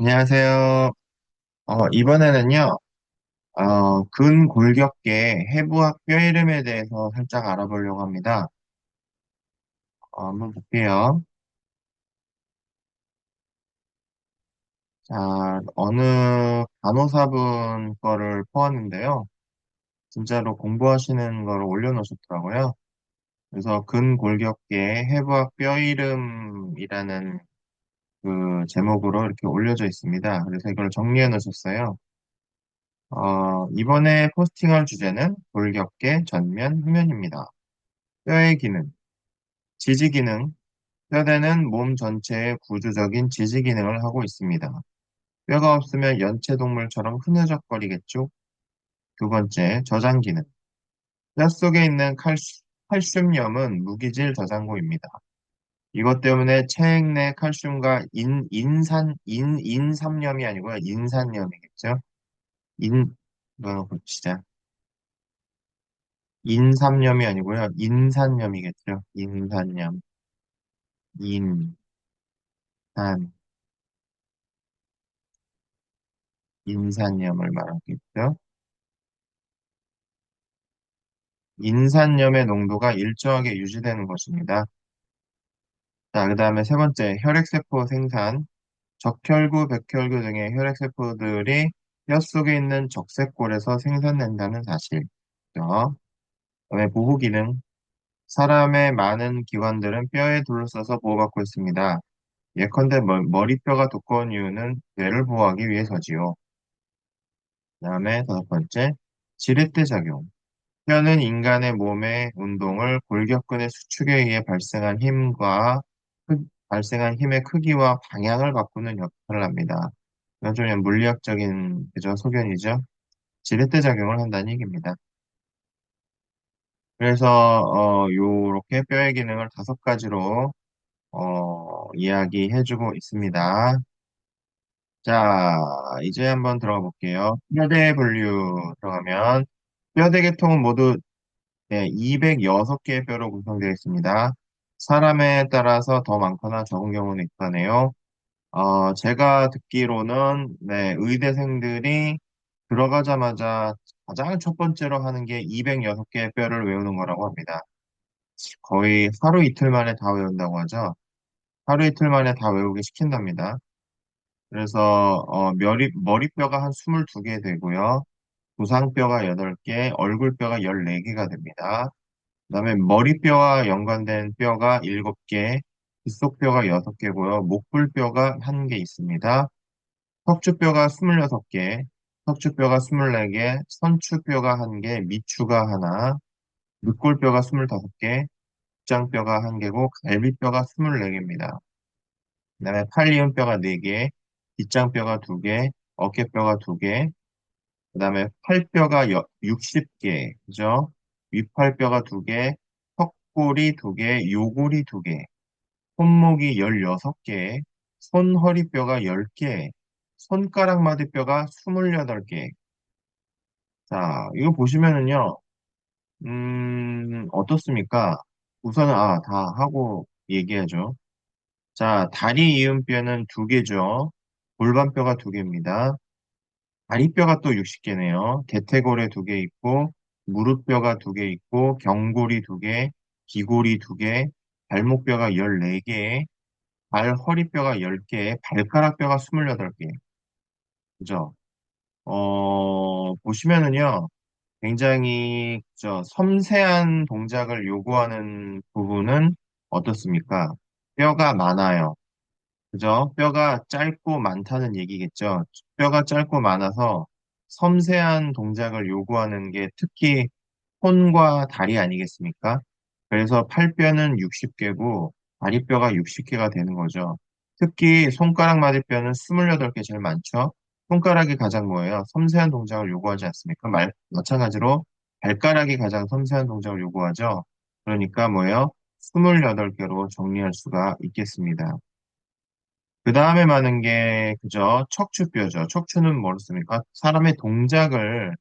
안녕하세요. 어, 이번에는요, 어, 근골격계 해부학 뼈 이름에 대해서 살짝 알아보려고 합니다. 어, 한번 볼게요. 자, 어느 간호사분 거를 포함인데요. 진짜로 공부하시는 거를 올려놓으셨더라고요. 그래서 근골격계 해부학 뼈 이름이라는 그 제목으로 이렇게 올려져 있습니다. 그래서 이걸 정리해 놓으셨어요. 어, 이번에 포스팅할 주제는 골격계 전면 후면입니다. 뼈의 기능. 지지 기능, 뼈대는 몸 전체의 구조적인 지지 기능을 하고 있습니다. 뼈가 없으면 연체동물처럼 흐느적거리겠죠? 두 번째, 저장 기능. 뼈 속에 있는 칼슘, 칼슘염은 무기질 저장고입니다. 이것 때문에 체액 내 칼슘과 인, 인산, 인, 인삼염이 아니고요. 인산염이겠죠? 인, 이거 고치자. 인삼염이 아니고요. 인산염이겠죠? 인산염. 인, 산, 인산염을 말하겠죠? 인산염의 농도가 일정하게 유지되는 것입니다. 자, 그 다음에 세 번째, 혈액세포 생산. 적혈구, 백혈구 등의 혈액세포들이 뼈 속에 있는 적색골에서 생산된다는 사실. 그 다음에 보호 기능. 사람의 많은 기관들은 뼈에 둘러싸서 보호받고 있습니다. 예컨대 머- 머리뼈가 두꺼운 이유는 뇌를 보호하기 위해서지요. 그 다음에 다섯 번째, 지렛대 작용. 뼈는 인간의 몸의 운동을 골격근의 수축에 의해 발생한 힘과 크- 발생한 힘의 크기와 방향을 바꾸는 역할을 합니다. 이건 좀 물리학적인 그죠 소견이죠. 지렛대 작용을 한다는 얘기입니다. 그래서 어 요렇게 뼈의 기능을 다섯 가지로 어 이야기해주고 있습니다. 자, 이제 한번 들어가 볼게요. 뼈대 분류 들어가면 뼈대 계통은 모두 네, 206개의 뼈로 구성되어 있습니다. 사람에 따라서 더 많거나 적은 경우는 있다네요. 어, 제가 듣기로는, 네, 의대생들이 들어가자마자 가장 첫 번째로 하는 게 206개의 뼈를 외우는 거라고 합니다. 거의 하루 이틀 만에 다 외운다고 하죠. 하루 이틀 만에 다 외우게 시킨답니다. 그래서, 어, 머리, 머리뼈가 한 22개 되고요. 두상뼈가 8개, 얼굴뼈가 14개가 됩니다. 그다음에 머리뼈와 연관된 뼈가 7개, 귓속뼈가 6개고요. 목불뼈가 1개 있습니다. 척추뼈가 26개, 척추뼈가 24개, 선추뼈가 1개, 미추가 하나, 늑골뼈가 25개, 복장뼈가 1개고 갈비뼈가 24개입니다. 그 다음에 팔리음뼈가 4개, 뒷장뼈가 2개, 어깨뼈가 2개, 그 다음에 팔뼈가 60개, 그죠? 윗팔뼈가 2개, 턱골이 2개, 요골이 2개, 손목이 16개, 손허리뼈가 10개, 손가락 마디뼈가 28개. 자, 이거 보시면은요, 음, 어떻습니까? 우선은, 아, 다 하고 얘기하죠. 자, 다리 이음뼈는 2개죠. 골반뼈가 2개입니다. 다리뼈가 또 60개네요. 대퇴골에 2개 있고, 무릎뼈가 2개 있고, 경골이 2개, 기골이 2개, 발목뼈가 14개, 발 허리뼈가 10개, 발가락뼈가 28개. 그죠? 어, 보시면은요, 굉장히 저 섬세한 동작을 요구하는 부분은 어떻습니까? 뼈가 많아요. 그죠? 뼈가 짧고 많다는 얘기겠죠. 뼈가 짧고 많아서 섬세한 동작을 요구하는 게 특히 손과 다리 아니겠습니까? 그래서 팔뼈는 60개고 다리뼈가 60개가 되는 거죠. 특히 손가락 마디뼈는 28개 제일 많죠. 손가락이 가장 뭐예요? 섬세한 동작을 요구하지 않습니까? 말, 마찬가지로 발가락이 가장 섬세한 동작을 요구하죠. 그러니까 뭐예요? 28개로 정리할 수가 있겠습니다. 그 다음에 많은 게, 그죠? 척추뼈죠. 척추는 뭐였습니까? 사람의 동작을,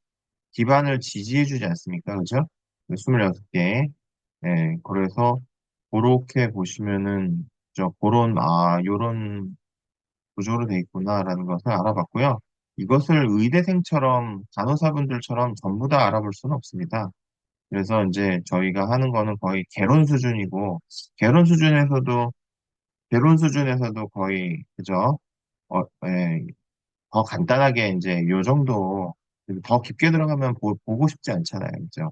기반을 지지해 주지 않습니까? 그죠? 26개. 네, 그래서, 그렇게 보시면은, 저, 그런, 아, 요런 구조로 돼 있구나라는 것을 알아봤고요. 이것을 의대생처럼 간호사분들처럼 전부 다 알아볼 수는 없습니다. 그래서 이제 저희가 하는 거는 거의 개론 수준이고 개론 수준에서도 개론 수준에서도 거의 그죠? 어, 예, 더 간단하게 이제 요 정도 더 깊게 들어가면 보, 고 싶지 않잖아요. 그죠?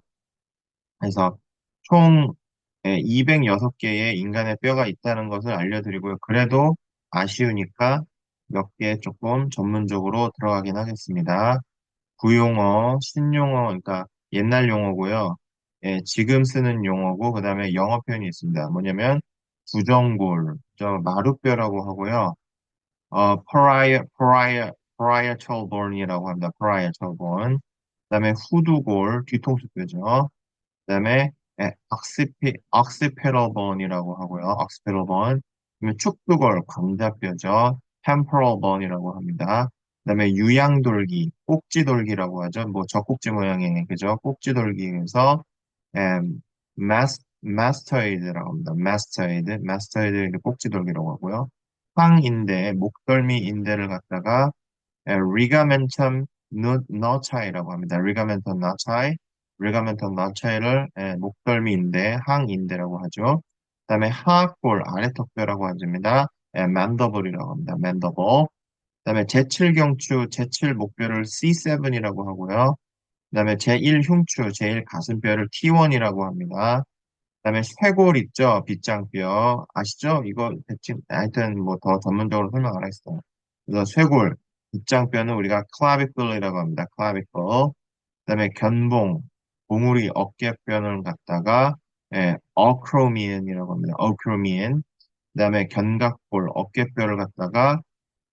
그래서 총 206개의 인간의 뼈가 있다는 것을 알려드리고요. 그래도 아쉬우니까 몇 개 조금 전문적으로 들어가긴 하겠습니다. 구용어, 신용어, 그러니까 옛날 용어고요. 예, 지금 쓰는 용어고, 그 다음에 영어 표현이 있습니다. 뭐냐면, 부정골, 저 마룻뼈라고 하고요. 어, prior, prior, parietal bone이라고 합니다. parietal bone. 그 다음에 후두골, 뒤통수뼈죠. 그 다음에 예, occipi, occipital bone이라고 하고요. occipital bone. 그다음에 축두골, 광자뼈죠. temporal bone이라고 합니다. 그다음에 유양돌기, 꼭지돌기라고 하죠. 뭐 젖꼭지 모양의 그죠? 꼭지돌기에서 음, 마스 마스터이드라고 합니다. 마스터이드, 마스터이드 꼭지돌기라고 하고요. 황인대, 목덜미 인대를 갖다가 리가멘텀 너차이라고 합니다. 리가멘텀 너차이, 리가멘텀 너차이를 목덜미 인대, 항인대라고 하죠. 그 다음에 하악골, 아래 턱뼈라고 하십니다. 맨더블이라고 합니다. 맨더블. 그 다음에 제7경추, 제7목뼈를 C7이라고 하고요. 그 다음에 제1흉추, 제1가슴뼈를 T1이라고 합니다. 그다음에 쇄골 있죠? 빗장뼈 아시죠? 이거 대충 하여튼 뭐 더 전문적으로 설명 안 하겠어요. 그래서 쇄골, 빗장뼈는 우리가 클라비클이라고 합니다. 클라비클. 그다음에 견봉, 봉우리 어깨뼈를 갖다가 예, 어크로미엔이라고 합니다. 어크로미엔. 그다음에 견갑골 어깨뼈를 갖다가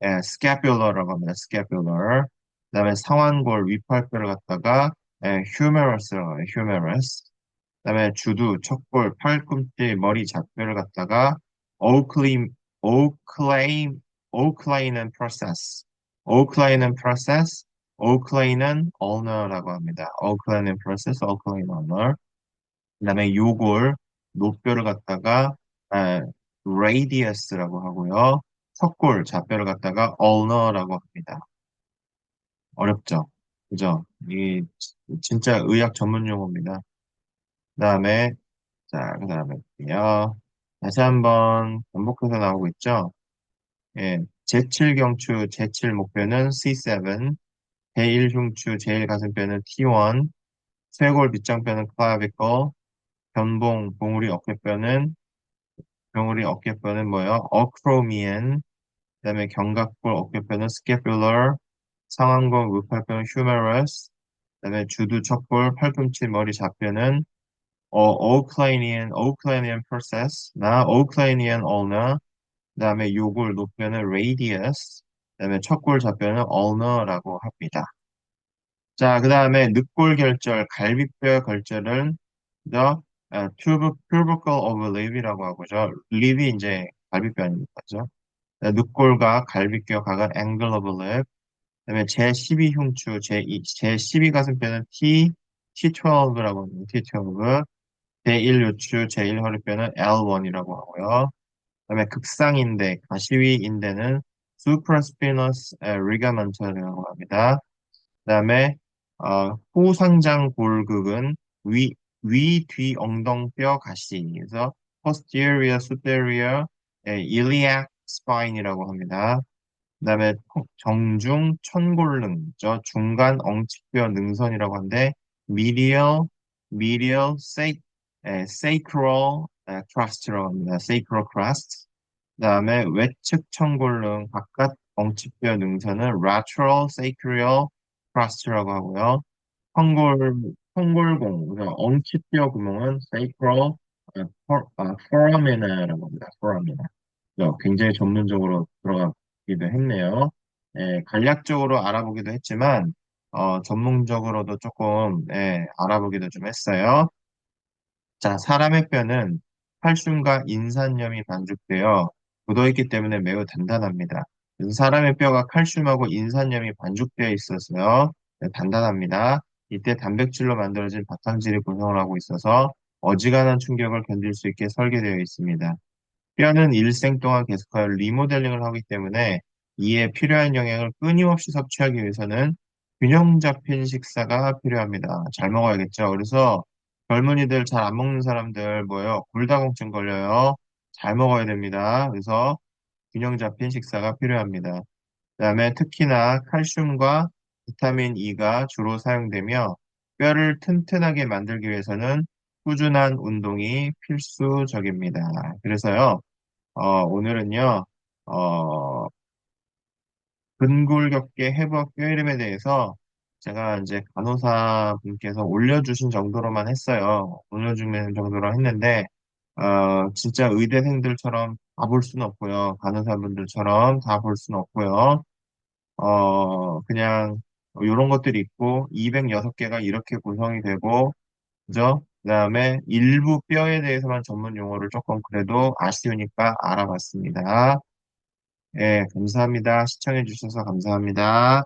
예, 스캐뷸러라고 합니다. 스캐뷸러. 그다음에 상완골 위팔뼈를 갖다가 예, 휴메러스라고 합니다. 휴메러스. 그다음에 주두, 척골, 팔꿈치, 머리 잡뼈를 갖다가 오클레임, 오클레임, 오클레이는 프로세스, 오클레이는 프로세스, 오클레이는 언어라고 합니다. 오클레이는 프로세스, 오클레이는 언어. 그다음에 요골, 노뼈를 갖다가 radius라고 하고요. 척골, 잡뼈를 갖다가 ulner라고 합니다. 어렵죠? 그죠? 이 진짜 의학 전문 용어입니다. 그 다음에, 자, 그 다음에, 요 다시 한번 반복해서 나오고 있죠? 예, 제7 경추, 제7 목뼈는 C7, 제1 흉추, 제1 가슴뼈는 T1, 쇄골 밑장뼈는 클라비컬, 견봉, 봉우리 어깨뼈는, 봉우리 어깨뼈는 뭐예요? 어크로미엔, 그 다음에 견갑골 어깨뼈는 스캐뷸러, 상완골 무팔뼈는 휴메러스, 그 다음에 주두 척골, 팔꿈치, 머리 잡뼈는 어, Oaklanian, Oaklanian process, 나 Oaklanian ulna, 그 다음에 요골 높이는 radius, 그 다음에 척골 잡뼈는 ulna라고 합니다. 자, 그 다음에 늑골 결절, 갈비뼈 결절은 the uh, tuber, tubercle live이라고 하고죠. live이 이제 갈비뼈 아닙니까? 죠 늑골과 갈비뼈 각은 angle of lip, 그 다음에 제12 흉추, 제2, 제12 가슴뼈는 T, T12라고 합니다. T12. 제1요추, 제1허리뼈는 L1이라고 하고요. 그 다음에 극상인대, 가시위 인대는 supraspinous ligament라고 합니다. 그 다음에 어, 후상장 골극은 위, 위, 뒤, 엉덩뼈 가시. 그래서 posterior, superior, iliac spine이라고 합니다. 그 다음에 정중 천골능, 저 중간 엉치뼈 능선이라고 하는데 medial, medial, 에, sacral 에, crust라고 합니다. sacral crust. 그 다음에 외측 청골능 바깥 엉치뼈 능선은 lateral sacral crust라고 하고요. 청골, 청골공, 그러니까 엉치뼈 구멍은 sacral 아, foramina라고 합니다. foramina. 굉장히 전문적으로 들어가기도 했네요. 예, 간략적으로 알아보기도 했지만 어, 전문적으로도 조금 예, 알아보기도 좀 했어요. 자, 사람의 뼈는 칼슘과 인산염이 반죽되어 묻어있기 때문에 매우 단단합니다. 사람의 뼈가 칼슘하고 인산염이 반죽되어 있어서요. 네, 단단합니다. 이때 단백질로 만들어진 바탕질이 구성을 하고 있어서 어지간한 충격을 견딜 수 있게 설계되어 있습니다. 뼈는 일생 동안 계속하여 리모델링을 하기 때문에 이에 필요한 영양을 끊임없이 섭취하기 위해서는 균형 잡힌 식사가 필요합니다. 잘 먹어야겠죠. 그래서 젊은이들 잘 안 먹는 사람들 뭐예요? 골다공증 걸려요. 잘 먹어야 됩니다. 그래서 균형 잡힌 식사가 필요합니다. 그다음에 특히나 칼슘과 비타민 E가 주로 사용되며 뼈를 튼튼하게 만들기 위해서는 꾸준한 운동이 필수적입니다. 그래서요, 어, 오늘은요, 어, 근골격계 해부학 뼈 이름에 대해서 제가 이제 간호사 분께서 올려주신 정도로만 했어요. 올려주는 정도로 했는데, 어, 진짜 의대생들처럼 다 볼 수는 없고요. 간호사분들처럼 다 볼 수는 없고요. 어, 그냥 이런 것들이 있고 206개가 이렇게 구성이 되고 그죠? 그다음에 일부 뼈에 대해서만 전문 용어를 조금 그래도 아쉬우니까 알아봤습니다. 예, 감사합니다. 시청해 주셔서 감사합니다.